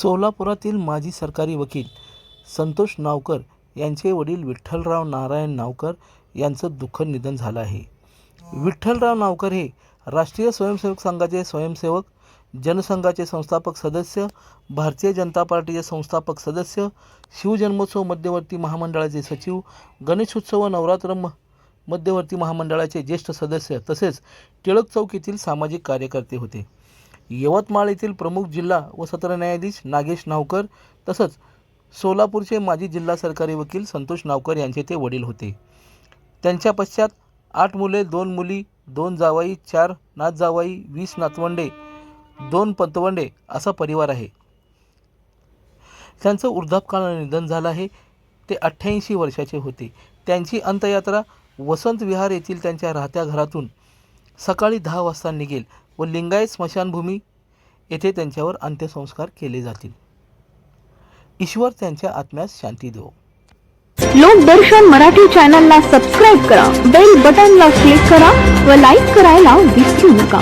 सोलापुरातील माजी सरकारी वकील संतोष नावकर यांचे वडील विठ्ठलराव नारायण नावकर यांचं दुःखद निधन झालं आहे. विठ्ठलराव नावकर हे राष्ट्रीय स्वयंसेवक संघाचे स्वयंसेवक जनसंघाचे संस्थापक सदस्य भारतीय जनता पार्टीचे संस्थापक सदस्य शिवजन्मोत्सव मध्यवर्ती महामंडळाचे सचिव गणेशोत्सव व नवरात्र म मध्यवर्ती महामंडळाचे ज्येष्ठ सदस्य तसेच टिळक चौक येथील सामाजिक कार्यकर्ते होते. यवतमाळ येथील प्रमुख जिल्हा व सत्र न्यायाधीश नागेश नावकर तसंच सोलापूरचे माजी जिल्हा सरकारी वकील संतोष नावकर यांचे ते वडील होते. त्यांच्या पश्चात आठ मुले दोन मुली दोन जावाई चार नात जावाई वीस नातवंडे दोन पंतवंडे असा परिवार आहे. त्यांचं वृद्धापकाळानं निधन झालं आहे. ते अठ्ठ्याऐंशी वर्षाचे होते. त्यांची अंत्ययात्रा वसंत विहार येथील त्यांच्या राहत्या घरातून सकाळी दहा वाजता निघेल व लिंगायत स्मशानभूमी येथे त्यांच्यावर अंत्यसंस्कार केले जातील. ईश्वर त्यांच्या आत्म्यास शांती देवो. लोकदर्शन मराठी चॅनलला सबस्क्राईब करा बेल बटनला क्लिक करा व लाईक करायला विसरू नका.